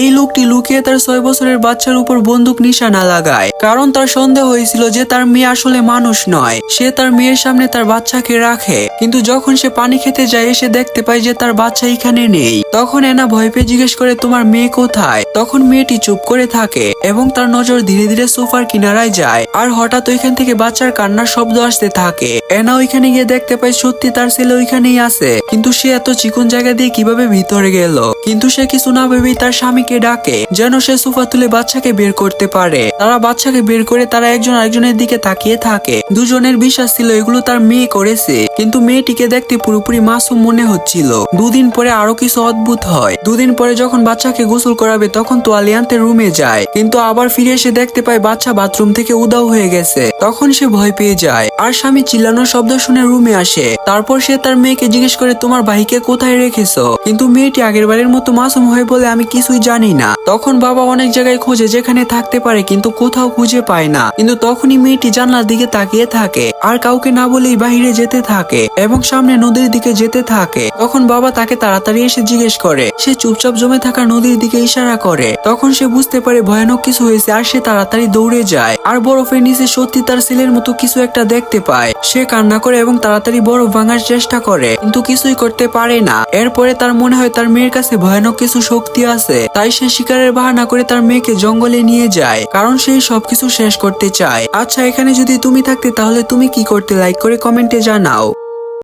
এই লোকটি লুকিয়ে তার ছয় বছরের বাচ্চার উপর বন্দুক নিশানা লাগায়। কারণ তার সন্দেহ হয়েছিল যে তার মেয়ে আসলে মানুষ নয়। সে তার মেয়ের সামনে তার বাচ্চাকে রাখে। কিন্তু যখন সে পানি খেতে যায়, এসে দেখতে পায় যে তার বাচ্চা এখানে নেই। তখন এনা ভয় পেয়ে জিজ্ঞেস করে, তোমার মেয়ে কোথায়? তখন মেয়েটি চুপ করে থাকে এবং তার নজর ধীরে ধীরে সোফার কিনারায় যায়। আর হঠাৎ ওইখান থেকে বাচ্চার কান্নার শব্দ আসতে থাকে। এনা ওইখানে গিয়ে দেখতে পায়, সত্যি তার ছেলে ওইখানেই আছে। কিন্তু সে এত চিকন জায়গা দিয়ে কীভাবে ভিতরে গেল? কিন্তু সে কিছু না ভেবেই তার স্বামীকে ডাকে, যেন সে সোফা তুলে বাচ্চাকে বের করতে পারে। তারা বাচ্চাকে বের করে তারা একজন আরেকজনের দিকে তাকিয়ে থাকে। দুজনের বিশ্বাস ছিল এগুলো তার মেয়ে করেছে, কিন্তু মেয়েটিকে দেখতে পুরোপুরি মাসুম মনে হচ্ছিল। দুদিন পরে আরও কিছু অদ্ভুত হয়। দুদিন পরে যখন বাচ্চাকে গোসল করাবে, তখন তোয়ালি আনতে রুমে যায়, কিন্তু আবার ফিরে এসে দেখতে পায় বাচ্চা বাথরুম থেকে উদাও হয়ে গেছে। তখন সে ভয় পেয়ে যায়। আর স্বামী চিল্লানোর শব্দ শুনে রুমে আসে। তারপর সে তার মেয়েকে জিজ্ঞেস করে, তোমার ভাইকে কোথায় রেখেছো? কিন্তু মেয়েটি আগের বারের মতো মাসুম হয়ে বলে আমি কিছুই জানি না। তখন বাবা অনেক জায়গায় খোঁজে যেখানে থাকতে পারে কিন্তু কোথাও খুঁজে পায় না। কিন্তু তখনই মেয়েটি জানলার দিকে তাকিয়ে থাকে আর কাউকে না বলেই বাহিরে যেতে থাকে এবং সামনে নদীর দিকে যেতে থাকে। তখন বাবা তাকে তাড়াতাড়ি এসে জিজ্ঞেস করে, সে চুপচাপ জমে থাকা নদীর দিকে ইশারা করে? তখন সে বুঝতে পারে ভয়ানক কিছু হয়েছে আর সে তাড়াতাড়ি দৌড়ে যায়। আর বরফের নিচে সত্যি তার ছেলের মতো কিছু একটা দেখতে পায়। সে কান্না করে এবং তাড়াতাড়ি বরফ ভাঙার চেষ্টা করে, কিন্তু কিছুই করতে পারে না। এরপরে তার মনে হয় তার মেয়ের কাছে ভয়ানক কিছু শক্তি আছে, তাই সে শিকারের বাহানা করে তার মেয়েকে জঙ্গলে নিয়ে যায়, কারণ সে সবকিছু শেষ করতে চায়। আচ্ছা এখানে যদি তুমি থাকতে, তাহলে তুমি কি করতে? লাইক করে কমেন্টে জানাও।